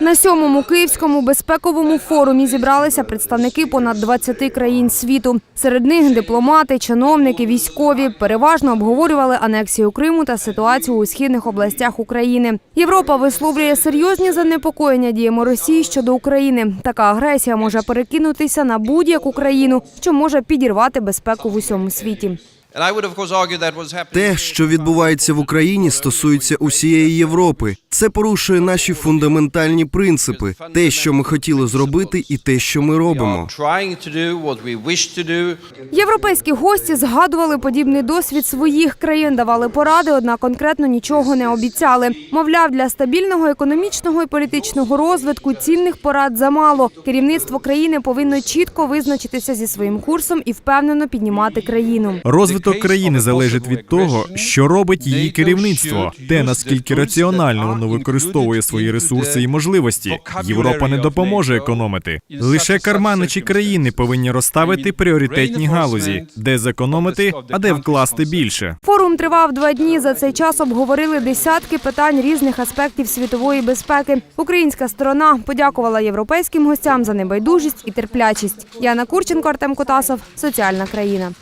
На сьомому київському безпековому форумі зібралися представники понад 20 країн світу. Серед них дипломати, чиновники, військові переважно обговорювали анексію Криму та ситуацію у східних областях України. Європа висловлює серйозні занепокоєння діями Росії щодо України. Така агресія може перекинутися на будь-яку країну, що може підірвати безпеку в усьому світі. And I would, of course, argue that what's happening. Те, що відбувається в Україні, стосується усієї Європи. Це порушує наші фундаментальні принципи, те, що ми хотіли зробити, і те, що ми робимо. Європейські гості згадували подібний досвід своїх країн, давали поради, однак конкретно нічого не обіцяли. Мовляв, для стабільного економічного і політичного розвитку цінних порад замало. Керівництво країни повинно чітко визначитися зі своїм курсом і впевнено піднімати країну. Розвиток країни залежить від того, що робить її керівництво, те наскільки раціонально воно використовує свої ресурси і можливості. Європа не допоможе економити. Лише карманичі країни повинні розставити пріоритетні галузі, де зекономити, а де вкласти більше. Форум тривав два дні. За цей час обговорили десятки питань різних аспектів світової безпеки. Українська сторона подякувала європейським гостям за небайдужість і терплячість. Яна Курченко, Артем Котасов, соціальна країна.